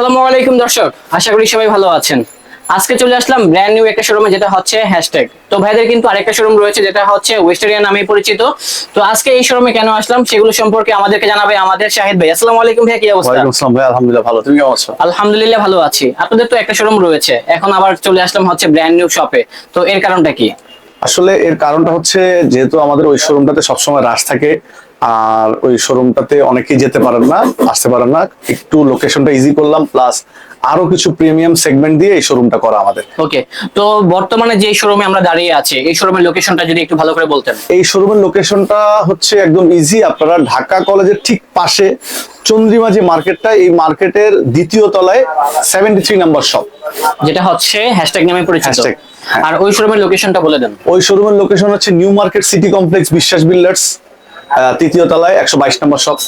আসসালামু আলাইকুম দর্শক। আশা করি সবাই ভালো আছেন। আজকে চলে আসলাম ব্র্যান্ড নিউ একটা শোরুমে যেটা হচ্ছে হ্যাশট্যাগ তো ভাইদের কিন্তু আরেকটা শোরুম রয়েছে যেটা হচ্ছে ওয়েস্টারিয়া নামে পরিচিত। তো আজকে এই শোরুমে কেন আসলাম সেগুলো সম্পর্কে আমাদেরকে জানাবে আমাদের শাহিদ ভাই। আসসালামু আলাইকুম ভাই কি অবস্থা? ওয়ালাইকুম আসসালাম ভাই আলহামদুলিল্লাহ ভালো। তুমি কেমন আছো? আলহামদুলিল্লাহ ভালো আছি। আপনাদের তো একটা শোরুম রয়েছে। এখন আবার চলে আসলাম হচ্ছে ব্র্যান্ড নিউ শপে তো এর কারণটা কি? আসলে এর কারণটা হচ্ছে যেহেতু আমাদের ওই শোরুমটাতে সবসময় রাশ থাকে আর ওই শোরুমটাতে অনেকেই যেতে পারেন না আসতে পারেন না। একটু লোকেশনটা ইজি করলাম প্লাস আরও কিছু প্রিমিয়াম সেগমেন্ট দিয়ে এই শোরুমটা করা আমাদের। ওকে তো বর্তমানে যে শোরুমে আমরা দাঁড়িয়ে আছি এই শোরুমের লোকেশনটা যদি একটু ভালো করে বলতেন। এই শোরুমের লোকেশনটা হচ্ছে একদম ইজি আপনারা ঢাকা কলেজের ঠিক পাশে চন্দ্রিমা যে মার্কেটটা এই মার্কেটের দ্বিতীয় তলায় সেভেন্টি থ্রি নাম্বার শপ যেটা হচ্ছে হ্যাশট্যাগ নামে পরিচিত। হ্যাঁ। আর ওই শোরুমের লোকেশনটা বলে দেন। ওই শোরুমের লোকেশন হচ্ছে new market city complex Biswas builders তৃতীয় তলায় একশো বাইশ নম্বর শপ।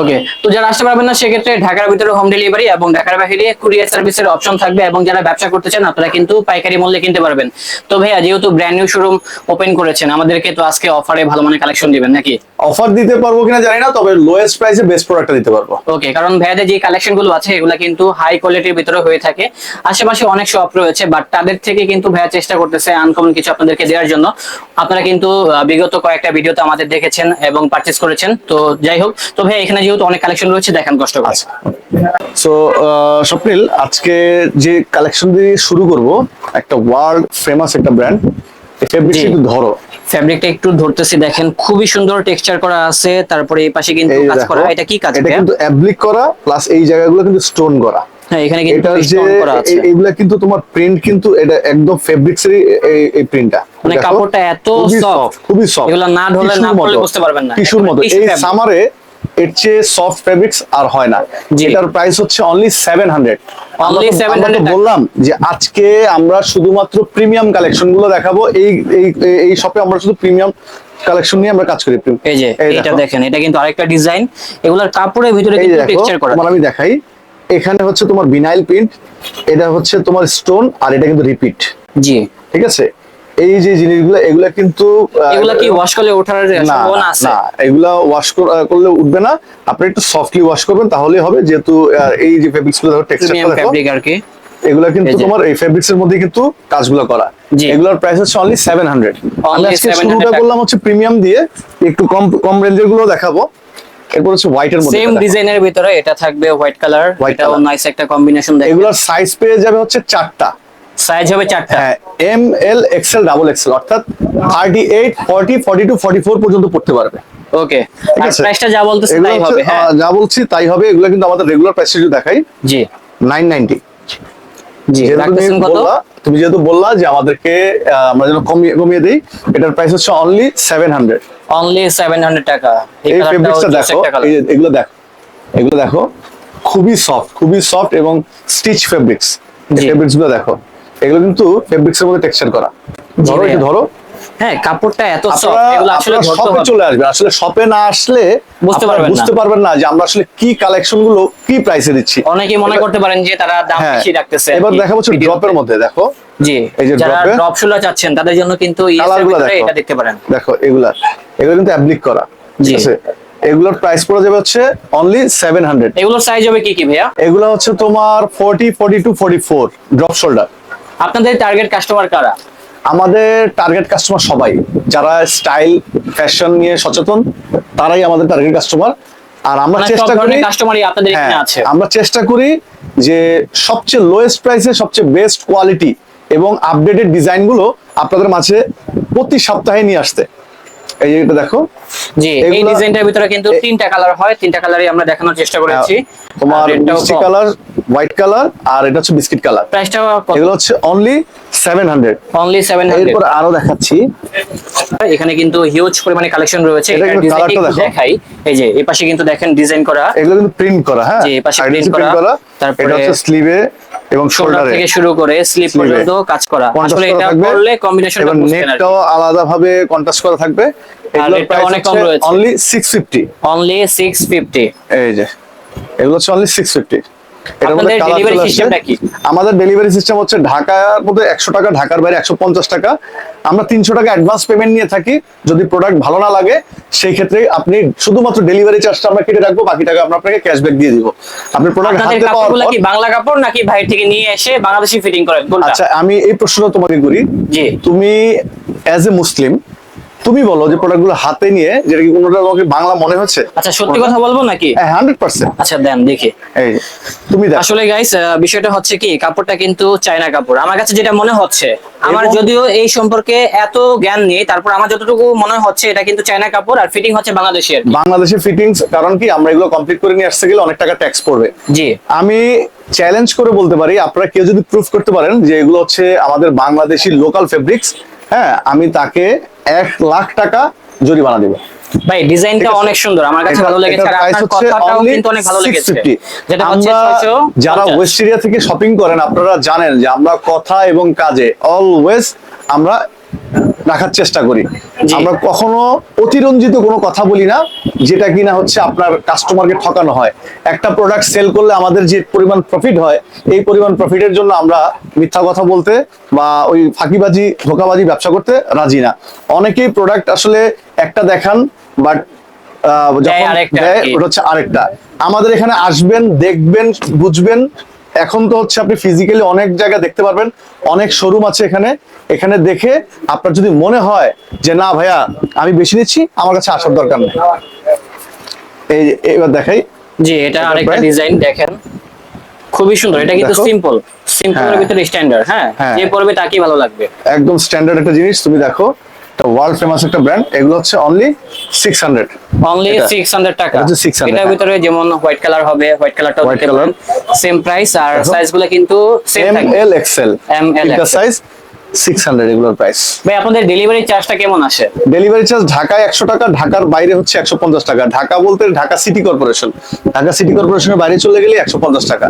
ওকে তো যারা আসতে পারবেন না সেক্ষেত্রে ঢাকার ভিতরে হোম ডেলিভারি এবং ঢাকার বাইরে কুরিয়ার সার্ভিসের অপশন থাকবে এবং যারা ব্যবসা করতে চান আপনারা কিন্তু পাইকারি মূল্যে কিনতে পারবেন। তো ভাইয়া যেহেতু ব্র্যান্ড নিউ শোরুম ওপেন করেছেন আমাদেরকে তো আজকে অফারে ভালো মানের কালেকশন দিবেন নাকি? অফার দিতে পারব কিনা জানি না তবে লোয়েস্ট প্রাইসে বেস্ট প্রোডাক্টটা দিতে পারব। ওকে কারণ ভাইয়াদের যে কালেকশনগুলো আছে এগুলা কিন্তু হাই কোয়ালিটির ভিতরে হয়ে থাকে। আশেপাশে অনেক শপ রয়েছে বাট তাদের থেকে কিন্তু ভাইয়া চেষ্টা করতেছে আনকমন কিছু আপনাদেরকে দেওয়ার জন্য। আপনারা কিন্তু বিগত কয়েকটা ভিডিওতে আমাদের দেখেছেন এবং পারচেস করেছেন। তো যাই হোক তো ভাইয়া এখানে যেহেতু অনেক কালেকশন রয়েছে দেখেন কষ্ট করে। আচ্ছা। সো স্বপ্নিল আজকে যে কালেকশন দিয়ে শুরু করব একটা ওয়ার্ল্ড ফেমাস একটা ব্র্যান্ড ফেব্রিক একটু ধরো। ফ্যাব্রিকটা একটু ধরতেছি দেখেন খুবই সুন্দর টেক্সচার করা আছে তারপরে এই পাশে কিন্তু এই কাজ করা এটা কি কাজ এটা কিন্তু অ্যাপ্লিক করা প্লাস এই জায়গাগুলো কিন্তু স্টোন করা। হ্যাঁ এখানে কিন্তু এটা যে স্টোন করা আছে। এগুলা কিন্তু তোমার প্রিন্ট কিন্তু এটা একদম ফেব্রিক্সেরই এই প্রিন্টটা মানে কাপড়টা এত খুবই সফট এগুলা না না বুঝতে পারবেন না। টিস্যুর মতো। এই সামারে এর চেয়ে সফট ফেব্রিক্স আর হয় না। এটার প্রাইস হচ্ছে অনলি সেভেন হান্ড্রেড Only 700 টাকা। বললাম যে আজকে আমরা শুধুমাত্র প্রিমিয়াম কালেকশনগুলো দেখাবো। এই এই এই শপে আমরা শুধু প্রিমিয়াম কালেকশন নিয়ে আমরা কাজ করি। এই যে এটা দেখেন এটা কিন্তু আরেকটা ডিজাইন এগুলার কাপড়ের ভিতরে কিন্তু টেক্সচার করা। আমি দেখাই। এখানে হচ্ছে তোমার বিনাইল প্রিন্ট এটা হচ্ছে তোমার স্টোন আর এটা কিন্তু রিপিট জি। ঠিক আছে? এই যে জিনিসগুলো এগুলা কিন্তু এগুলা কি ওয়াশ করলে ওঠার সম্ভাবনা আছে? না এগুলা ওয়াশ করলে উঠবে না। আপনি একটু সফটলি ওয়াশ করবেন তাহলেই হবে। যেহেতু এই যে ফেব্রিক্সগুলো দেখো ফ্যাব্রিক আর কি। এগুলা কিন্তু। তোমার এই ফেব্রিক্স এর মধ্যে কিন্তু কাজগুলো করা। এগুলোর প্রাইস হচ্ছে অনলি সেভেন হান্ড্রেড আমি আজকে শুরুটা করলাম হচ্ছে প্রিমিয়াম দিয়ে। একটু কম কম রেঞ্জেরগুলো দেখাবো। এরপর হচ্ছে হোয়াইট এর মধ্যে সেম দেখো। ডিজাইনের ভিতরে এটা থাকবে হোয়াইট কালার এটাও নাইস একটা কম্বিনেশন দেখেন এগুলোর সাইজ পেয়ে যাবে হচ্ছে চারটা। সাইজ হবে চারটা। হ্যাঁ M L XL double XL অর্থাৎ thirty eight forty forty two forty four পর্যন্ত পড়তে পারবে। ওকে প্রাইসটা যা বলতেছে তাই হবে হ্যাঁ। যা বলছি তাই হবে এগুলো কিন্তু আমাদের রেগুলার প্রাইস যদি দেখাই। জি। নাইন নাইনটি জি যেহেতু তুমি রাখতেছেন কত? তুমি যেহেতু বললা যে আমাদেরকে আমরা যেন কমিয়ে কমিয়ে দিই এটার প্রাইস হচ্ছে অনলি সেভেন হান্ড্রেড অনলি 700 টাকা। এই ফেব্রিক্সটা দেখো এগুলো দেখো এগুলো দেখো খুবই সফট খুবই সফট এবং স্টিচ ফেব্রিক্স। ফেব্রিক্সগুলো দেখো। এগুলো কিন্তু ফেব্রিক্স এর মধ্যে টেক্সচার করা। ধরো। একটু ধরো। হ্যাঁ কাপড়টা এত সফট এগুলো আসলে শপে চলে আসবে আসলে শপে না আসলে বুঝতে পারবেন না। বুঝতে পারবেন না যে আমরা আসলে কি কালেকশনগুলো কি প্রাইসে দিচ্ছি। অনেকেই মনে করতে পারেন যে তারা দাম হ্যাঁ বেশি রাখতেছে এবার দেখা হচ্ছে ড্রপের মধ্যে দেখো। জি এই যে যারা ড্রপ শুলা চাচ্ছেন তাদের জন্য কিন্তু দেখো। এটা দেখতে পারেন। দেখো এগুলা। এগুলো কিন্তু অ্যাপ্লিক করা জি। ঠিক আছে? এগুলোর প্রাইস পড়ে যাবে হচ্ছে অনলি সেভেন হান্ড্রেড এগুলোর সাইজ হবে কি কি ভাইয়া? এগুলো হচ্ছে তোমার forty forty two forty four drop shoulder আপনাদের টার্গেট কাস্টমার কারা? আমাদের টার্গেট কাস্টমার সবাই। যারা স্টাইল ফ্যাশন নিয়ে সচেতন তারাই আমাদের টার্গেট কাস্টমার আর আমরা মানে চেষ্টা করি কাস্টমারই আপনাদের এখানে হ্যাঁ, আছে। আমরা চেষ্টা করি যে সবচেয়ে লোয়েস্ট প্রাইসে সবচেয়ে বেস্ট কোয়ালিটি এবং আপডেটেড ডিজাইনগুলো আপনাদের মাঝে প্রতি সপ্তাহে নিয়ে আসতে। এই এটা দেখো। জি এই ডিজাইনটার ভিতরে কিন্তু তিনটা কালার হয় তিনটা কালারই আমরা দেখানোর চেষ্টা করেছি। তোমার মিষ্টি কালার হোয়াইট কালার আর এটা হচ্ছে বিস্কিট কালার। প্রাইসটা এগুলো হচ্ছে only seven hundred only seven এরপর আরও দেখাচ্ছি। এখানে কিন্তু হিউজ পরিমাণে কালেকশন রয়েছে। এটা দেখো। দেখাই। এই যে এই পাশে কিন্তু দেখেন ডিজাইন করা। এগুলো কিন্তু প্রিন্ট করা হ্যাঁ? জি, এই পাশে করা, করা। তারপরে এটা হচ্ছে স্লিভে এবং শোল্ডার থেকে শুরু করে স্লিপ। পর্যন্ত কাজ করা। আসলে এটা করলে কম্বিনেশনটা এবং নেকটাও আলাদা ভাবে কন্ট্রাস্ট করা থাকবে। এগুলোর প্রাইস অনেক কম রয়েছে। অনলি 650 অনলি 650 এই যে এগুলো হচ্ছে অনলি 650 ডেলিভারি সিস্টেমটা কি? আমাদের ডেলিভারি সিস্টেম হচ্ছে ঢাকার মধ্যে একশো টাকা ঢাকার বাইরে একশো পঞ্চাশ টাকা। আমরা তিনশো টাকা অ্যাডভান্স পেমেন্ট নিয়ে থাকি। যদি প্রোডাক্ট ভালো না লাগে সেই ক্ষেত্রে আপনি শুধুমাত্র ডেলিভারি চার্জটা আমরা কেটে রাখব বাকি টাকা আমরা আপনাকে ক্যাশব্যাক দিয়ে দিব। আপনি প্রোডাক্ট হাতে পাওয়ার কি বাংলা কাপড় নাকি বাইরে থেকে নিয়ে এসে বাংলাদেশি ফিটিং করেন? আচ্ছা আমি এই প্রশ্নটা তোমাকে করি। তুমি অ্যাজ এ মুসলিম তুমি বলো যে প্রোডাক্টগুলো হাতে নিয়ে যেটা কি কোনোটা তোমাকে বাংলা মনে হচ্ছে? আচ্ছা সত্যি কথা বলব নাকি? হান্ড্রেড পার্সেন্ট আচ্ছা দেন দেখি। এই তুমি দেখো। আসলে গাইস বিষয়টা হচ্ছে কি কাপড়টা কিন্তু চায়না কাপড়। আমার কাছে যেটা মনে হচ্ছে আমার যদিও এই সম্পর্কে এত জ্ঞান নেই তারপর আমার যতটুকু মনে হচ্ছে এটা কিন্তু চায়না কাপড় আর ফিটিং হচ্ছে বাংলাদেশের বাংলাদেশের ফিটিংস কারণ কি আমরা এগুলো কমপ্লিট করে নিয়ে আসতে গেলে অনেক টাকা ট্যাক্স পড়বে। জি। আমি চ্যালেঞ্জ করে বলতে পারি আপনারা কেউ যদি প্রুফ করতে পারেন যে এগুলো হচ্ছে আমাদের বাংলাদেশি লোকাল ফেব্রিক্স হ্যাঁ আমি তাকে এক লাখ টাকা জরিমানা দেবে। ভাই ডিজাইনটা অনেক সুন্দর। আমার কাছে ভালো লেগেছে আর আপনার কথাটাও কিন্তু অনেক ভালো লেগেছে। যেটা হচ্ছে যারা ওয়েস্ট এরিয়া থেকে শপিং করেন আপনারা জানেন যে আমরা কথা এবং কাজে অলওয়েজ আমরা রাখার চেষ্টা করি। আমরা কখনো অতিরঞ্জিত কোনো কথা বলি না যেটা কিনা হচ্ছে আপনার কাস্টমারকে ঠকানো হয়। একটা প্রোডাক্ট সেল করলে আমাদের যে পরিমাণ প্রফিট হয় এই পরিমাণ প্রফিটের জন্য আমরা মিথ্যা কথা বলতে বা ওই ফাঁকিবাজি ধোকাবাজি ব্যবসা করতে রাজি না। অনেকেই প্রোডাক্ট আসলে একটা দেখান বাট আহ যখন দেয় ওটা হচ্ছে আরেকটা। আমাদের এখানে আসবেন দেখবেন বুঝবেন এখন তো হচ্ছে আপনি ফিজিক্যালি অনেক জায়গা দেখতে পারবেন অনেক শোরুম আছে এখানে। এখানে দেখে আপনার যদি মনে হয় যে না ভাইয়া আমি বেশি নিচ্ছি আমার কাছে আসার দরকার নেই। এই এবার দেখাই। জি এটা আরেকটা ডিজাইন দেখেন। খুবই সুন্দর। এটা কিন্তু। সিম্পল সিম্পলের হ্যাঁ। ভিতরে স্ট্যান্ডার্ড হ্যাঁ? হ্যাঁ। যে পরবে তাকেই ভালো লাগবে। একদম স্ট্যান্ডার্ড একটা জিনিস তুমি দেখো। এটা ওয়ার্ল্ড ফেমাস একটা ব্র্যান্ড এগুলো হচ্ছে অনলি সিক্স হান্ড্রেড অনলি 600 টাকা। এটা হচ্ছে 600 এটার। ভিতরে যেমন হোয়াইট কালার হবে হোয়াইট দিতে color। পারেন। সেম প্রাইস আর সাইজগুলো কিন্তু সেম এম থাকবে এল এক্সেল M, L, এটা সাইজ সিক্স হান্ড্রেড এগুলোর প্রাইস ভাই আপনাদের ডেলিভারি চার্জটা কেমন আসে? ডেলিভারি চার্জ ঢাকায় একশো টাকা ঢাকার বাইরে হচ্ছে একশো পঞ্চাশ টাকা। ঢাকা বলতে Dhaka city corporation Dhaka city কর্পোরেশনের বাইরে চলে গেলে একশো পঞ্চাশ টাকা।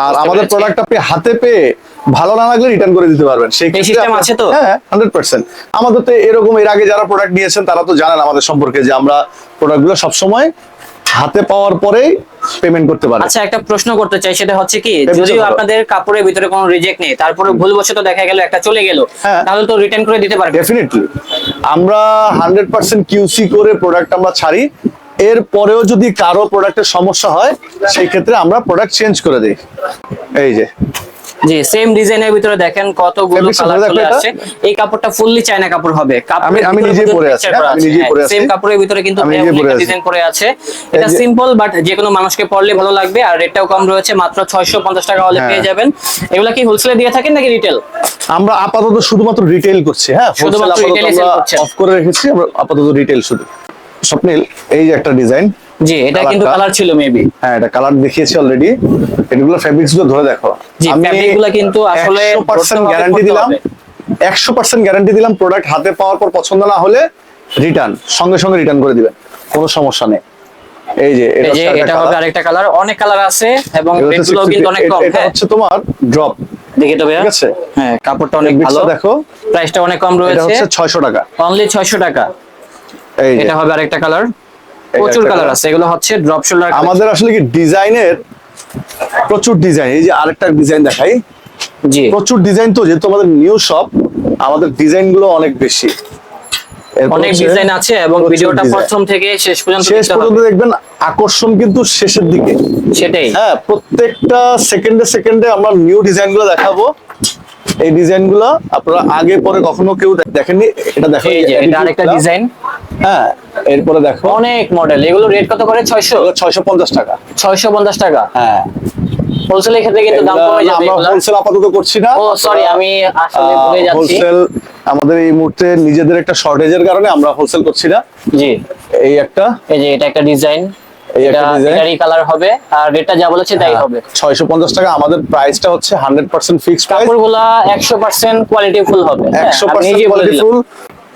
আর আমাদের। প্রোডাক্ট আপনি হাতে পেয়ে ভালো না লাগলে রিটার্ন করে দিতে পারবেন। সেই আপনার- আছে তো? হ্যাঁ হান্ড্রেড পার্সেন্ট আমাদের তো এরকম এর আগে যারা প্রোডাক্ট নিয়েছেন তারা তো জানেন আমাদের সম্পর্কে যে আমরা প্রোডাক্টগুলো সবসময় হাতে পাওয়ার পরেই পেমেন্ট করতে পারি। আচ্ছা একটা প্রশ্ন করতে চাই সেটা হচ্ছে কি যদিও আপনাদের কাপড়ের ভিতরে কোনো রিজেক্ট নেই তারপরে ভুলবশত দেখা গেল একটা চলে গেল হ্যাঁ। তাহলে তো রিটার্ন করে দিতে পারবে ডেফিনেটলি আমরা হান্ড্রেড পার্সেন্ট কিউসি করে প্রোডাক্ট আমরা ছাড়ি এর পরেও যদি কারও প্রোডাক্টের সমস্যা হয় সেই ক্ষেত্রে আমরা প্রোডাক্ট চেঞ্জ করে দিই। এই যে। জি সেম ডিজাইনের ভিতরে দেখেন কতগুলো কালার চলে আসছে। এই কাপড়টা ফুললি চায়না কাপড় হবে। আমি- আমি নিজেই পরে আছি, হ্যাঁ, আমি নিজেই পরে আছি। সেম কাপড়ের ভিতরে কিন্তু। ডিজাইন করে আছে। এটা সিম্পল বাট যে কোনো মানুষকে পরলে ভালো লাগবে। আর রেটটাও কম রয়েছে মাত্র 650 টাকা হলে হ্যাঁ। পেয়ে যাবেন। এগুলা কি হোলসেলে দিয়ে থাকেন নাকি রিটেল আমরা আপাতত শুধুমাত্র রিটেল করছি হ্যাঁ? শুধুমাত্র এ sell অফ করে রেখেছি আমরা আপাতত রিটেল শুধু। স্বপ্নিল এই যে একটা ডিজাইন জি এটা কিন্তু কালার ছিল মেবি হ্যাঁ এটা কালার দেখিয়েছি অলরেডি এগুলো ফেব্রিক্সগুলো ধরে দেখো। জি, fabric গুলো কিন্তু আসলে পার্সেন্ট ধরতে হবে, গ্যারান্টি দিলাম। হবে। একশো পার্সেন্ট গ্যারান্টি দিলাম প্রোডাক্ট হাতে পাওয়ার পর পছন্দ না হলে রিটার্ন সঙ্গে সঙ্গে রিটার্ন করে দিবেন। কোনো সমস্যা নেই। এই যে এটা এটা হবে আরেকটা কালার অনেক কালার আছে এবং এটা রেটগুলো কিন্তু অনেক কম। এটা হ্যাঁ। হচ্ছে তোমার ড্রপ দেখি তো ভাইয়া। ঠিক আছে? হ্যাঁ কাপড়টা অনেক ভালো। দেখো। প্রাইসটা অনেক কম এটা রয়েছে। হচ্ছে ছয়শো টাকা। অনলি 600 টাকা। এই এটা হবে আরেকটা কালার প্রচুর কালার আছে এগুলো হচ্ছে ড্রপ শোল্ডার আমাদের আসলে কি ডিজাইনের প্রচুর ডিজাইন এই যে আরেকটা ডিজাইন দেখাই। জি। প্রচুর ডিজাইন তো যেহেতু আমাদের নিউ শপ আমাদের ডিজাইনগুলো অনেক বেশি। অনেক ডিজাইন আছে এবং ভিডিওটা প্রথম থেকে শেষ পর্যন্ত শেষ পর্যন্ত দেখবেন আকর্ষণ কিন্তু শেষের দিকে। সেটাই। হ্যাঁ প্রত্যেকটা সেকেন্ডে সেকেন্ডে আমরা নিউ ডিজাইনগুলো দেখাবো। এই ডিজাইনগুলো আপনারা আগে পরে কখনো কেউ দেখেননি এটা দেখো এই যে এটা আরেকটা ডিজাইন হ্যাঁ এরপরে দেখো। অনেক মডেল এগুলো রেট কত করে? 600 ছয়শো পঞ্চাশ টাকা। 650 টাকা? হ্যাঁ। হোলসেলের ক্ষেত্রে কিন্তু দাম কমে যাবে আমরা হোলসেল আপাতত করছি না। ও সরি আমি আসলে ভুলে যাচ্ছি। হোলসেল আমাদের এই মুহূর্তে নিজেদের একটা শর্টেজের কারণে আমরা হোলসেল করছি না। জি। এই একটা। এই যে এটা একটা ডিজাইন এটারই কালার হবে আর রেটটা যা বলেছে তাই হবে। ছয়শো পঞ্চাশ টাকা আমাদের প্রাইসটা হচ্ছে হান্ড্রেড পার্সেন্ট ফিক্সড প্রাইস কাপড়গুলা 100% কোয়ালিটি ফুল হবে। হ্যাঁ, কোয়ালিটি ফুল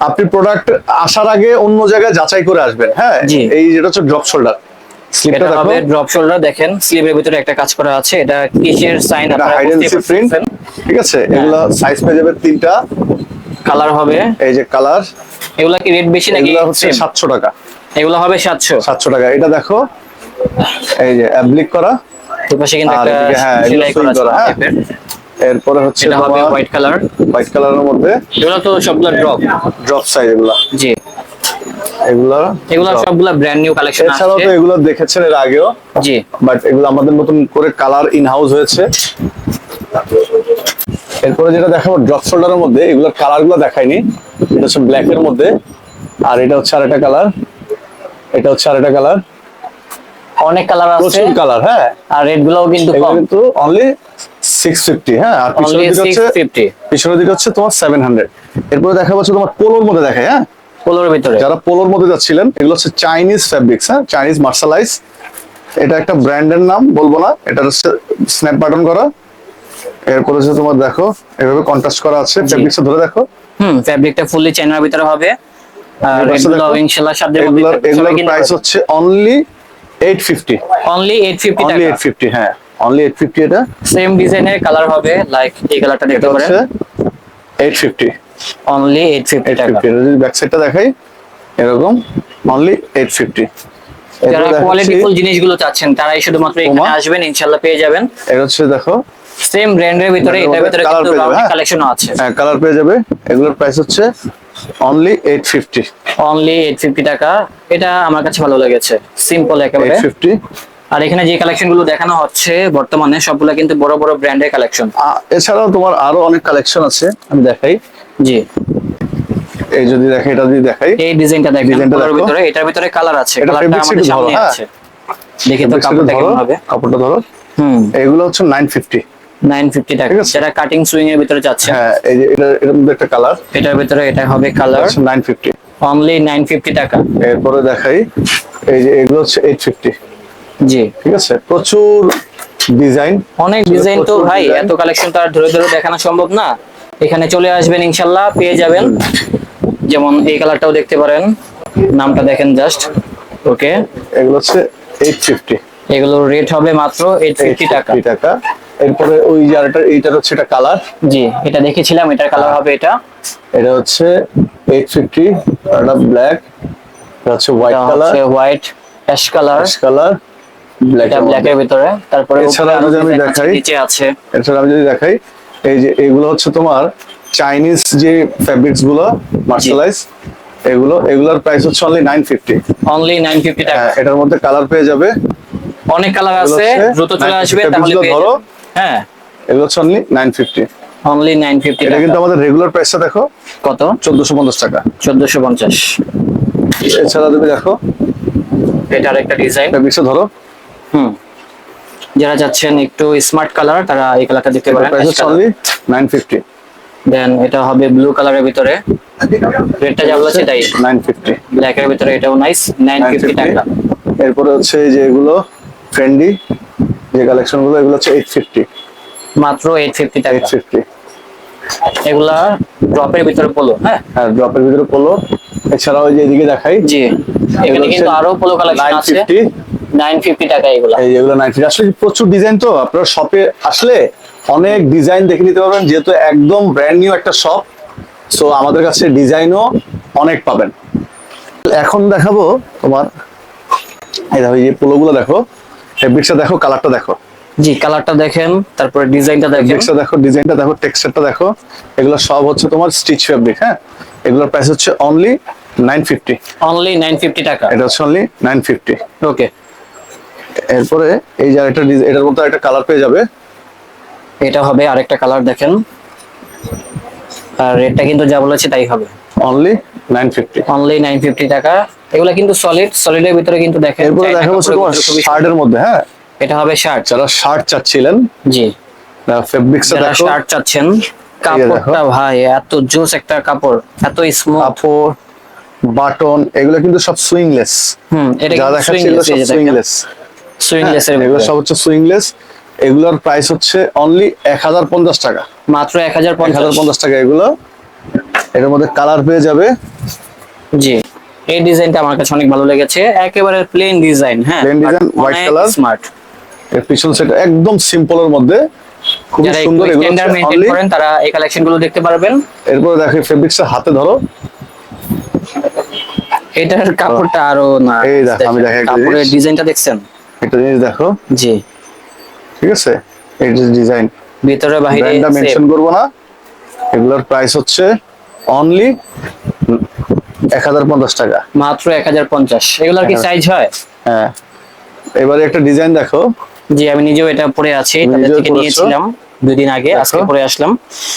আপনি প্রোডাক্ট আসার আগে অন্য জায়গায় যাচাই করে আসবেন হ্যাঁ। এই যেটা হচ্ছে ড্রপ শোল্ডার স্লিপটা দেখো। ড্রপ শোল্ডার দেখেন স্লিভের ভিতরে একটা কাজ করা আছে এটা কিসের সাইন আপনারা পারছেন ঠিক আছে? এগুলো সাইজ পেয়ে যাবে তিনটা। কালার হবে। এই যে কালার এগুলা কি রেট বেশি নাকি এগুলো হচ্ছে same? সাতশো টাকা। এগুলো হবে 700 সাতশো টাকা। এটা দেখো এই যে অ্যাপ্লিক করা। দুই কিন্তু একটা হ্যাঁ, সেলাই করা আছে হ্যাঁ। type-এর। এরপরে হচ্ছে এটা হবে হোয়াইট কালার হোয়াইট কালারের মধ্যে এগুলো তো সবগুলো ড্রপ ড্রপ সাইজ এগুলা। জি। এগুলা এগুলো। সবগুলো ব্র্যান্ড নিউ কালেকশন এছাড়াও তো এগুলো দেখেছেন এর আগেও জি। বাট এগুলো আমাদের নতুন করে কালার ইন হাউস হয়েছে। এরপরে যেটা দেখাবো ড্রপ শোল্ডারের মধ্যে এগুলোর কালারগুলো দেখাইনি। এটা হচ্ছে ব্ল্যাক এর মধ্যে। আর এটা হচ্ছে আরেকটা কালার এটা হচ্ছে আরেকটা কালার অনেক কালার আছে। প্রচুর কালার হ্যাঁ। আর রেট গুলোও কিন্তু কম। কিন্তু অনলি সিক্স ফিফটি হ্যাঁ? আর পিছনের দিকে হচ্ছে পিছনের দিকে হচ্ছে তোমার সেভেন হান্ড্রেড এরপরে দেখা যাচ্ছে তোমার পোলোর মধ্যে দেখায় হ্যাঁ? পোলোর ভিতরে। যারা পোলোর মধ্যে যাচ্ছিলেন এগুলো হচ্ছে চাইনিজ ফ্যাব্রিক্স হ্যাঁ? চাইনিজ মার্শালাইজ এটা একটা ব্র্যান্ডের নাম বলব না। এটা হচ্ছে স্ন্যাপ বাটন করা। এরপর হচ্ছে তোমার দেখো এভাবে কন্ট্রাস্ট করা আছে ধরে দেখো। হুম ফ্যাব্রিকটা ফুললি চাইনার ভিতরে হবে। আর ইনশাআল্লাহ মধ্যে এগুলোর প্রাইস হচ্ছে only eight fifty only 850 only টাকা। এইট ফিফটি হ্যাঁ। অনলি এইট ফিফটি এটা? সেম ডিজাইনের কালার হবে লাইক এই কালারটা দেখতে পারেন। হচ্ছে এইট ফিফটি অনলি 850 এইট টাকা। যদি ব্যাক সাইডটা দেখাই এরকম অনলি এইট ফিফটি যারা কোয়ালিটিফুল জিনিসগুলো চাচ্ছেন তারাই শুধুমাত্র এখানে আসবেন ইনশাআল্লাহ পেয়ে যাবেন। এটা হচ্ছে দেখো সেম ব্র্যান্ডের ভিতরে এটার ভিতরে কিন্তু রাউন্ড হ্যাঁ। আছে। হ্যাঁ কালার পেয়ে যাবে। এগুলোর প্রাইস হচ্ছে অনলি এইট ফিফটি অনলি 850 টাকা। এটা আমার কাছে ভালো লেগেছে। সিম্পল একেবারে। এইট ফিফটি আর এখানে যে কালেকশনগুলো দেখানো হচ্ছে বর্তমানে সবগুলো কিন্তু বড় বড় ব্র্যান্ডের কালেকশন এছাড়াও তোমার আরও অনেক কালেকশন আছে আমি দেখাই। জি। এই যদি দেখাই এটা যদি দেখাই। এই ডিজাইনটা দেখেন ডিজাইনটা পুরোর দেখো। ভিতরে এটার ভিতরে কালার আছে এটা কালারটা আমাদের সামনে হ্যাঁ। আছে। দেখি তো কাপড়টা কেমন হবে? কাপড়টা ধরো। হুম। এগুলো হচ্ছে নাইন ফিফটি 950 টাকা। যারা কাটিং সুইং এর ভিতরে যাচ্ছে। হ্যাঁ এই যে এটা এর মধ্যে একটা কালার এটার ভিতরে এটা হবে কালার হচ্ছে নাইন ফিফটি অনলি 950 টাকা। এরপরে দেখাই এই যে এগুলো হচ্ছে এইট ফিফটি জি। ঠিক আছে? প্রচুর ডিজাইন অনেক ডিজাইন তো ভাই। এত কালেকশন তো আর ধরে ধরে দেখানো সম্ভব না। এখানে চলে আসবেন ইনশাল্লাহ পেয়ে যাবেন। যেমন এই কালারটাও দেখতে পারেন। নামটা দেখেন জাস্ট ওকে এগুলো হচ্ছে এইট ফিফটি এগুলোর রেট হবে মাত্র এইট ফিফটি টাকা। টাকা। এরপরে ওই যে এইটার হচ্ছে এটা কালার জি এটা দেখেছিলাম এটার কালার হবে এটা। এটা হচ্ছে এইট ফিফটি এটা ব্ল্যাক এটা হচ্ছে white colour white ash colour colour black এটা ব্ল্যাকের ভিতরে তারপরে এছাড়া উপরে যদি আমি design আছে, দেখাই- নিচে আছে। এছাড়া আমি যদি দেখাই এই যে এগুলো হচ্ছে তোমার চাইনিজ যে ফ্যাব্রিক্সগুলো মার্শালাইজ এগুলো এগুলোর প্রাইস হচ্ছে only nine fifty only nine fifty টাকা। হ্যাঁ এটার মধ্যে কালার পেয়ে যাবে। অনেক কালার আছে দ্রুত চলে আসবে তাহলে ধরো। হ্যাঁ। এগুলো হচ্ছে only nine fifty only nine fifty এটা কিন্তু আমাদের রেগুলার প্রাইসটা দেখো। কত? চোদ্দশো পঞ্চাশ টাকা। চোদ্দশো পঞ্চাশ। এছাড়া তুমি দেখো এটা আরেকটা ডিজাইন ফ্যাব্রিক্সটা ধরো। হুম। যারা যাচ্ছেন একটু স্মার্ট কালার তারা এই কালারটা দেখতে পারেন। অনলি নাইন ফিফটি দেন এটা হবে ব্লু কালারের ভিতরে। রেডটা যা বলেছে তাই? নাইন ফিফটি ব্ল্যাক এর ভিতরে এটাও নাইস নাইন ফিফটি টাকা। এরপরে হচ্ছে এই যে এগুলো ট্রেন্ডি যে কালেকশনগুলো এগুলো হচ্ছে এইট ফিফটি মাত্র এইট ফিফটি টাকা। এইট ফিফটি এগুলা ড্রপের ভিতরে পলো হ্যাঁ? হ্যাঁ ড্রপের ভিতরে পোলো এছাড়াও যে এদিকে দেখাই। জি। এখানে কিন্তু আরও পলো কালেকশন আছে। ফিফটি নাইন ফিফটি টাকা এগুলা। এই যেগুলো নাইন আসলে প্রচুর ডিজাইন তো? আপনারা শপে আসলে অনেক ডিজাইন দেখে নিতে পারবেন যেহেতু একদম ব্র্যান্ড নিউ একটা শপ সো আমাদের কাছে ডিজাইনও অনেক পাবেন। এখন দেখাবো তোমার এই দেখো এই পোলোগুলো দেখো। ফেব্রিক্সটা দেখো কালারটা দেখো। জি কালারটা দেখেন তারপরে ডিজাইনটা দেখেন। ফেব্রিক্সটা দেখো ডিজাইনটা দেখো টেক্সচারটা দেখো। এগুলো সব হচ্ছে তোমার স্টিচ ফেব্রিক হ্যাঁ? এগুলোর প্রাইস হচ্ছে only nine fifty only nine fifty টাকা। এটা হচ্ছে অনলি নাইন ফিফটি ওকে এরপরে এই যে একটা এটার মধ্যে একটা কালার পেয়ে যাবে। এটা হবে আরেকটা কালার দেখেন। আর রেটটা কিন্তু যা বলেছে তাই হবে। Only nine fifty only nine fifty টাকা। এগুলা কিন্তু সলিড সলিডের ভিতরে কিন্তু দেখেন এরপরে চায়না দেখা তোমার শার্টের মধ্যে হ্যাঁ? এটা হবে শার্ট যারা শার্ট চাচ্ছিলেন জি। ফেব্রিক্সটা যারা দেখো। শার্ট চাচ্ছেন। কাপড়টা ভাই এত জোস একটা কাপড় এত স্মুথ কাপড় বাটন এগুলো কিন্তু সব সুইংলেস হুম এটা সুইংলেস সুইংলেস সুইংলেস এর এগুলো সব হচ্ছে সুইংলেস এগুলোর প্রাইস হচ্ছে অনলি এক হাজার পঞ্চাশ টাকা। মাত্র এক হাজার পঞ্চাশ। টাকা এগুলো। এটার মধ্যে কালার পেয়ে যাবে। জি। এই ডিজাইনটা আমার কাছে অনেক ভালো লেগেছে। একেবারে প্লেন ডিজাইন হ্যাঁ? Plain design, white color। Smart এর পিছন সেট একদম সিম্পলের মধ্যে। খুব সুন্দর এগুলো করেন তারা এই কালেকশনগুলো দেখতে পারবেন। এরপরে দেখো ফেব্রিক্সটা হাতে ধরো। এটার কাপড়টা আরও না এই দেখো, আমি দেখাই কাপড়ের ডিজাইনটা দেখছেন? একটা জিনিস দেখো। জি। ঠিক আছে? এই ডিজাইন ভিতরে বাইরে ব্র্যান্ডটা মেনশন করব না। এগুলোর প্রাইস হচ্ছে অনলি এক হাজার পঞ্চাশ টাকা। মাত্র এক হাজার পঞ্চাশ। এগুলোর কি। সাইজ হয়? হ্যাঁ। এবারে একটা ডিজাইন দেখো। জি আমি নিজেও এটা পরে আছি। তাদের নিজেও থেকে নিয়েছিলাম দুই দিন আগে আজকে পরে আসলাম।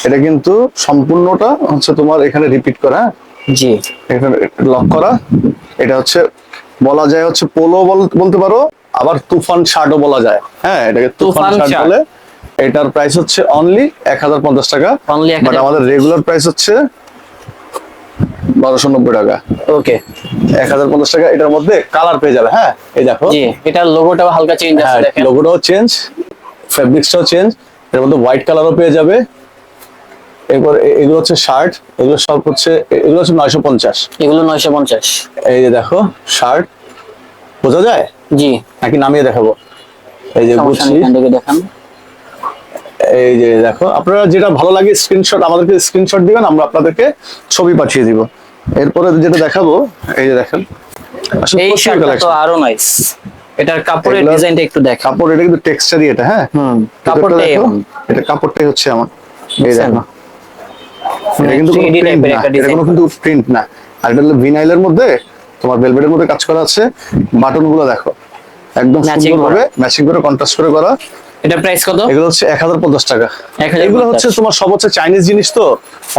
এটা কিন্তু সম্পূর্ণটা হচ্ছে তোমার এখানে রিপিট করা হ্যাঁ? জি। এখানে লক করা। এটা হচ্ছে বলা যায় হচ্ছে পোলো বলতে পারো। আবার তুফান শার্টও বলা যায়। হ্যাঁ এটাকে তুফান শার্ট। বলে। এটার প্রাইস হচ্ছে অনলি এক হাজার পঞ্চাশ টাকা। বাট আমাদের রেগুলার প্রাইস হচ্ছে বারোশো নব্বই টাকা। ওকে এক হাজার পঞ্চাশ টাকা এটার মধ্যে কালার পেয়ে যাবে। হ্যাঁ এই দেখো। এটার লোগোটাও হালকা চেঞ্জ হ্যাঁ আছে লোগোটাও চেঞ্জ ফেব্রিক্সটাও চেঞ্জ এর মধ্যে হোয়াইট কালারও পেয়ে যাবে। এরপর এগুলো হচ্ছে শার্ট এগুলো সব হচ্ছে এগুলো হচ্ছে নয়শো পঞ্চাশ। এগুলো নয়শো পঞ্চাশ। এই যে দেখো শার্ট বোঝা যায়? জি। নাকি নামিয়ে দেখাবো? এই যে বুঝছি। দেখান। এই যে দেখো আপনারা যেটা ভালো লাগে স্ক্রিনশট আমাদেরকে স্ক্রিনশট দিবেন আমরা আপনাদেরকে ছবি পাঠিয়ে দিব। এরপরে যেটা দেখাবো এই যে দেখেন এই শার্টটা তো আরও নাইস এটার কাপড়ের ডিজাইনটা একটু দেখ কাপড় এটা কিন্তু টেক্সচারই এটা হ্যাঁ? হুম এটা কাপড়টাই হচ্ছে আমার এই দেখো। এটা কিন্তু কোনো 3D প্রিন্ট না এটা কোনো কিন্তু প্রিন্ট না। আর এটা হলো ভিনাইলের মধ্যে তোমার ভেলভেটের মধ্যে কাজ করা আছে। বাটনগুলো দেখো। একদম Matching সুন্দর ভাবে ম্যাচিং করে কন্ট্রাস্ট করে করা। এটা প্রাইস কত? এগুলো হচ্ছে এক হাজার পঞ্চাশ টাকা। এগুলো হচ্ছে তোমার সব হচ্ছে চাইনিজ জিনিস তো।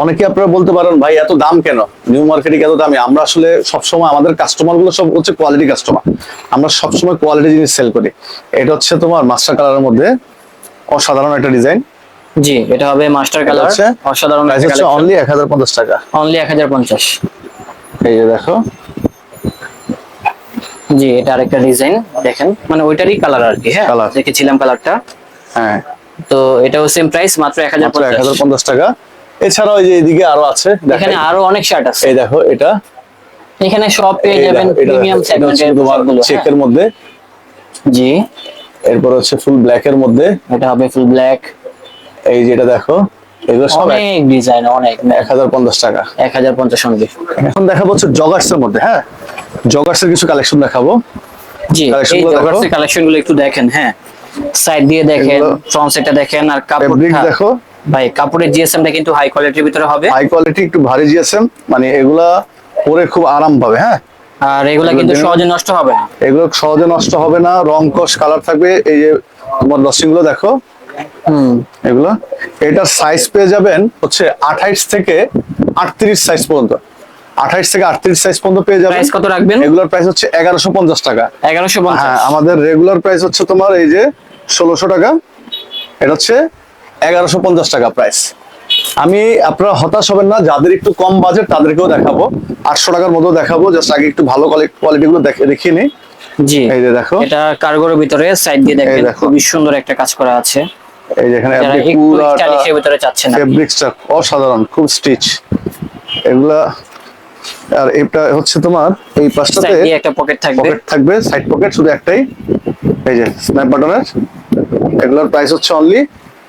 অনেকে আপনারা বলতে পারেন ভাই এত দাম কেন? নিউ মার্কেটে এত দামি? আমরা আসলে সবসময় আমাদের কাস্টমারগুলো সব হচ্ছে কোয়ালিটি কাস্টমার আমরা কোয়ালিটি জিনিস সেল করি। এটা হচ্ছে তোমার মাস্টার কালারের মধ্যে অসাধারণ একটা ডিজাইন জি এটা হবে মাস্টার কালার হচ্ছে অসাধারণ প্রাইস হচ্ছে অনলি এক হাজার পঞ্চাশ টাকা। অনলি এক হাজার পঞ্চাশ। এই যে দেখো। জি এটা আরেকটা ডিজাইন দেখেন। মানে ওইটারই কালার আর কি হ্যাঁ? দেখেছিলাম কালারটা হ্যাঁ। তো এটাও সেম প্রাইস মাত্র এক হাজার পঞ্চাশ। টাকা। এছাড়াও এই যে এদিকে আরও আছে এখানে আরও অনেক শার্ট আছে। এই দেখো এটা। এখানে সব পেয়ে যাবেন প্রিমিয়াম সেগমেন্টেরগুলো চেকের মধ্যে। জি। এরপর হচ্ছে ফুল ব্ল্যাক এর মধ্যে। এটা হবে ফুল ব্ল্যাক এই যেটা দেখো। এগুলো সব অনেক ডিজাইন অনেক। এক হাজার পঞ্চাশ টাকা। এক হাজার এখন দেখাবো হচ্ছে জগার্স মধ্যে হ্যাঁ? জগার্স কিছু কালেকশন দেখাবো। জি এই জগার্সের কালেকশন একটু দেখেন হ্যাঁ। সাইড দিয়ে দেখেন ফ্রন্ট সাইডটা দেখেন আর কাপড়টা দেখো। ভাই কাপড়ের জিএসএমটা কিন্তু হাই কোয়ালিটির ভিতরে হবে। হাই কোয়ালিটি একটু ভারী জিএসএম মানে এগুলা পরে খুব আরাম পাবে হ্যাঁ? আর এগুলা কিন্তু সহজে নষ্ট হবে না। এগুলো সহজে নষ্ট হবে না রং কস কালার থাকবে এই যে তোমার লসিংগুলো দেখো। হুম। এগুলো? এটার সাইজ পেয়ে যাবেন হচ্ছে আঠাইশ থেকে আটত্রিশ সাইজ পর্যন্ত। আঠাইশ থেকে আটত্রিশ সাইজ পর্যন্ত পেয়ে যাবেন। কত রাখবেন? এগুলোর প্রাইস হচ্ছে এগারোশো পঞ্চাশ টাকা। এগারোশো হ্যাঁ আমাদের রেগুলার প্রাইস হচ্ছে তোমার এই যে ষোলোশো টাকা। এটা হচ্ছে এগারোশো পঞ্চাশ টাকা প্রাইস আমি আপনারা হতাশ হবেন না যাদের একটু কম বাজেট তাদেরকেও দেখাবো। আটশো টাকার মতো দেখাবো জাস্ট আগে একটু ভালো কোয়ালিটি গুলো দেখে দেখিয়ে নিই। জি। এই যে দেখো। এটা কার্গোর ভিতরে সাইড দিয়ে দেখেন দেখো। খুবই সুন্দর একটা কাজ করা আছে। এই যে এখানে যারা আপনি পুরোটা ভিতরে চাচ্ছেন ফেব্রিক্সটা অসাধারণ খুব স্টিচ এগুলা আর এটা হচ্ছে তোমার এই পাশটাতে একটা পকেট থাকবে। পকেট থাকবে সাইড পকেট শুধু একটাই। এই যে স্ন্যাপ বাটনের এগুলোর প্রাইস হচ্ছে অনলি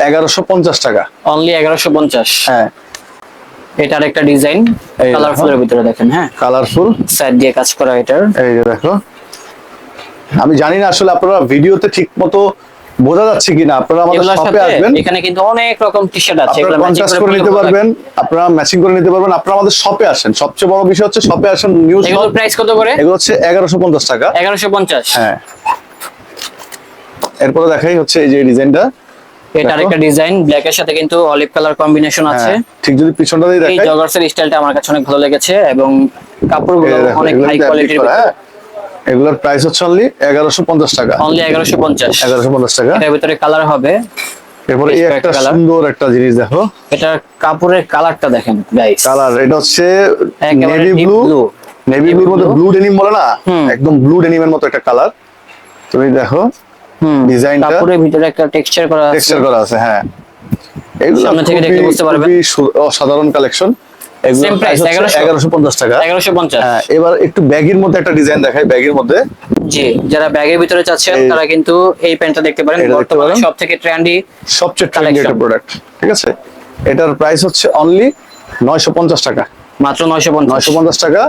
এগারোশো পঞ্চাশ টাকা। অনলি এগারোশো পঞ্চাশ। হ্যাঁ। এটার একটা ডিজাইন। কালারফুলের ভিতরে দেখেন হ্যাঁ। কালারফুল সাইড দিয়ে কাজ করা এটার। এই যে দেখো। আমি জানি না আসলে আপনারা ভিডিওতে ঠিক মতো বোঝা যাচ্ছে কিনা? আপনারা আমাদের শপে আসবেন। এখানে কিন্তু অনেক রকম টি শার্ট আছে। আপনারা এগুলো কন্ট্রাস্ট করে নিতে পারবেন আপনারা ম্যাচিং করে নিতে পারবেন আপনারা আমাদের শপে আসেন। সবচেয়ে বড় বিষয় হচ্ছে শপে আসেন নিউ। এগুলোর প্রাইস কত করে? এগুলো হচ্ছে এগারোশো পঞ্চাশ টাকা। এগারোশো পঞ্চাশ। হ্যাঁ। এরপরে দেখাই হচ্ছে এই যে ডিজাইনটা এটার দেখো। একটা ডিজাইন ব্ল্যাক এর সাথে কিন্তু অলিভ কালার কম্বিনেশন আছে। হ্যাঁ ঠিক যদি পিছনটা দিয়ে এই দেখাই। জগার্স এর স্টাইলটা আমার কাছে অনেক ভালো লেগেছে এবং এই কাপড়গুলো অনেক হাই কোয়ালিটির। এগুলোর প্রাইস হচ্ছে অনলি এগারোশো পঞ্চাশ টাকা। অনলি এগারোশো পঞ্চাশ। এগারোশো পঞ্চাশ টাকা। এটার ভিতরে কালার হবে এরপরে এই একটা সুন্দর একটা জিনিস দেখো। এটা কাপড়ের কালারটা দেখেন গাইস কালার এটা হচ্ছে নেভি ব্লু। নেভি ব্লুর মধ্যে ব্লু ডেনিম বলে না? একদম ব্লু ডেনিমের মতো একটা কালার তুমি দেখো হুম। ডিজাইনটা- কাপড়ের ভিতরে একটা টেক্সচার করা আছে। টেক্সচার করা আছে হ্যাঁ। এগুলো সামনে থেকে খুবই- বুঝতে পারবেন। অসাধারণ কালেকশন এগুলো Same price, 1100 এগারোশো। পঞ্চাশ টাকা। এগারোশো পঞ্চাশ। হ্যাঁ এবার একটু ব্যাগের মধ্যে একটা ডিজাইন দেখাই ব্যাগের মধ্যে। জি যারা ব্যাগের ভিতরে চাচ্ছেন তারা কিন্তু এই প্যান্টটা দেখতে পারেন। বর্তমানে। ট্রেন্ডি সবচেয়ে ট্রেন্ডি একটা প্রোডাক্ট ঠিক আছে? এটার প্রাইস হচ্ছে অনলি নয়শো পঞ্চাশ টাকা। মাত্র নয়শো পঞ্চাশ। নয়শো পঞ্চাশ টাকা।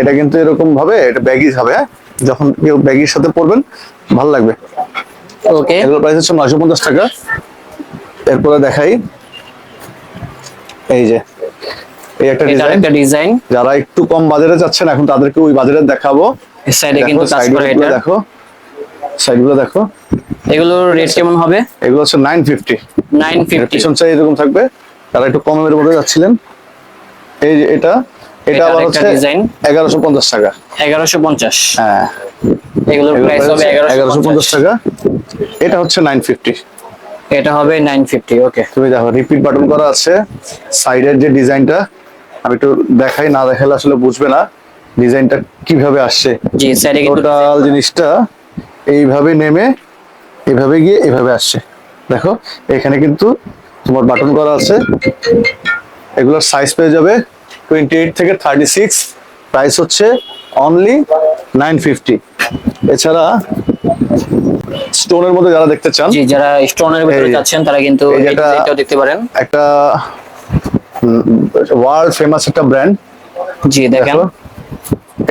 এটা কিন্তু এরকম ভাবে এটা ব্যাগিজ হবে হ্যাঁ? যখন কেউ ব্যাগির সাথে পরবেন ভালো লাগবে। ওকে এগুলোর প্রাইস হচ্ছে নয়শো পঞ্চাশ টাকা। এরপরে দেখাই। এই যে এই একটা ডিজাইন ডিজাইন যারা একটু কম বাজারে যাচ্ছেন এখন তাদেরকে ওই বাজারে দেখাবো। সাইডে দেখো, কিন্তু কাজ করে এটা। দেখো। সাইডগুলো দেখো। এগুলোর রেট কেমন হবে? এগুলো হচ্ছে নাইন ফিফটি নাইন ফিফটি পিছন সাইড এরকম থাকবে। তারা একটু কমের মধ্যে যাচ্ছিলেন। এই যে এটা এটা আবার হচ্ছে। এগারোশো পঞ্চাশ টাকা। এগারোশো পঞ্চাশ। হ্যাঁ। এগুলোর প্রাইস হবে এগারোশো এগারোশো পঞ্চাশ। টাকা। এটা হচ্ছে নাইন ফিফটি এটা হবে নাইন ফিফটি ওকে তুমি দেখো রিপিট বাটন করা আছে। সাইডের যে ডিজাইনটা আমি একটু দেখাই না দেখালে আসলে বুঝবে না ডিজাইনটা কীভাবে আসছে। টোটাল জিনিসটা এইভাবে নেমে এইভাবে গিয়ে এইভাবে আসছে। দেখো এখানে কিন্তু তোমার বাটন করা আছে। এগুলোর সাইজ পেয়ে যাবে টোয়েন্টি এইট থেকে থার্টি সিক্স প্রাইস হচ্ছে অনলি নাইন ফিফটি এছাড়া স্টোনের মধ্যে যারা দেখতে চান যারা স্টোনের ভিতরে যাচ্ছেন তারা কিন্তু ডিজাইনটাও দেখতে পারেন। একটা ওয়ার্ল্ড ফেমাস একটা ব্র্যান্ড জি দেখেন। দেখো।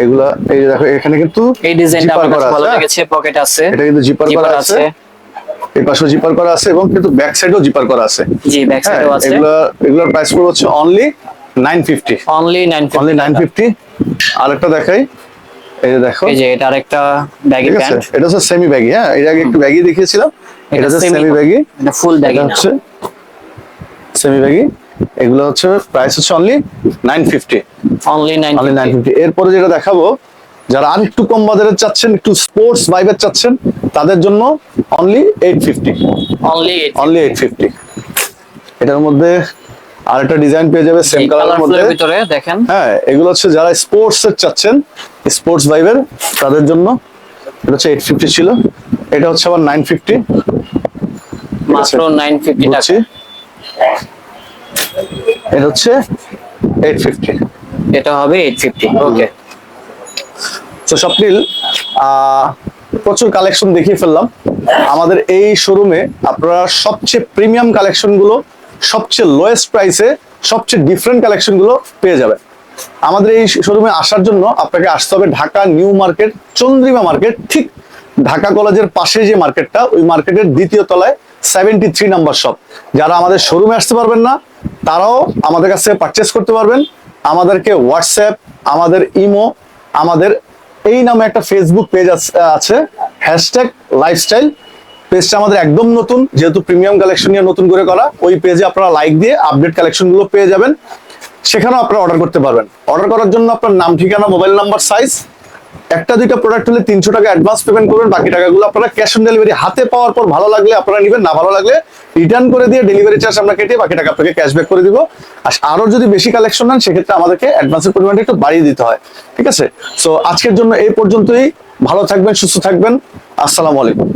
এগুলা এই দেখো এখানে কিন্তু এই ডিজাইনটা আমার কাছে ভালো হ্যাঁ? লেগেছে পকেট আছে। এটা কিন্তু জিপার করা আছে। এই পাশে জিপার করা আছে এবং কিন্তু ব্যাক সাইডেও জিপার করা আছে। জি ব্যাক সাইডেও আছে। এগুলা এগুলোর প্রাইস পড়বে হচ্ছে only nine fifty only nine only nine fifty আরেকটা দেখাই। এই যে দেখো। এই যে এটা আরেকটা ব্যাগি প্যান্ট এটা হচ্ছে সেমি ব্যাগি হ্যাঁ? এর আগে একটু ব্যাগি দেখিয়েছিলাম। এটা হচ্ছে সেমি ব্যাগি এটা ফুল ব্যাগি হচ্ছে সেমি ব্যাগি এগুলো হচ্ছে প্রাইস হচ্ছে only nine fifty only nine only nine fifty এরপরে যেটা দেখাবো যারা আর একটু কম বাজারের চাচ্ছেন একটু স্পোর্টস ভাইবের চাচ্ছেন তাদের জন্য only eight fifty only only eight fifty এটার মধ্যে আরেকটা ডিজাইন পেয়ে যাবে সেম কালারের মধ্যে। ভিতরে দেখেন। হ্যাঁ এগুলো হচ্ছে যারা স্পোর্টস এর চাচ্ছেন স্পোর্টস ভাইবের তাদের জন্য এটা হচ্ছে এইট ফিফটি ছিল। এটা হচ্ছে আবার নাইন ফিফটি মাত্র নাইন ফিফটি টাকা। বুঝছি? এটা হচ্ছে এইট ফিফটি এটা হবে এইট ফিফটি ওকে তো স্বপ্নিল প্রচুর কালেকশন দেখিয়ে ফেললাম। আমাদের এই শোরুমে আপনারা সবচেয়ে প্রিমিয়াম কালেকশনগুলো সবচেয়ে লোয়েস্ট প্রাইসে সবচেয়ে ডিফারেন্ট কালেকশনগুলো পেয়ে যাবেন। আমাদের এই শোরুমে আসার জন্য আপনাকে আসতে হবে Dhaka new market Chandrima market ঠিক ঢাকা কলেজের পাশে যে মার্কেটটা ওই মার্কেটের দ্বিতীয় তলায় সেভেন্টি থ্রি নাম্বার শপ যারা আমাদের শোরুমে আসতে পারবেন না তারাও আমাদের কাছ পারচেস করতে পারবেন। আমাদেরকে হোয়াটসঅ্যাপ আমাদের ইমো আমাদের এই নামে একটা ফেসবুক পেজ আছে হ্যাশট্যাগ লাইফস্টাইল পেজটা আমাদের একদম নতুন, যেহেতু প্রিমিয়াম কালেকশন নিয়ে নতুন করে করা, ওই পেজে আপনারা লাইক দিয়ে আপডেট কালেকশনগুলো পেয়ে যাবেন। সেখানেও আপনারা অর্ডার করতে পারবেন। অর্ডার করার জন্য আপনার নাম, ঠিকানা মোবাইল নাম্বার সাইজ একটা দুইটা প্রোডাক্ট হলে তিনশো টাকা অ্যাডভান্স পেমেন্ট করবেন, বাকি টাকাগুলো আপনারা ক্যাশ অন ডেলিভারি হাতে পাওয়ার পর ভালো লাগলে আপনারা নেবেন, না ভালো লাগলে রিটার্ন করে দিয়ে ডেলিভারি চার্জ আমরা কেটে বাকি টাকা আপনাকে ক্যাশব্যাক করে দিব। আর আরও যদি বেশি কালেকশন নেন, সেক্ষেত্রে আমাদেরকে অ্যাডভান্সের পরিমাণটা একটু বাড়িয়ে দিতে হয়। ঠিক আছে? সো আজকের জন্য এই পর্যন্তই। ভালো থাকবেন, সুস্থ থাকবেন। আসসালামু আলাইকুম।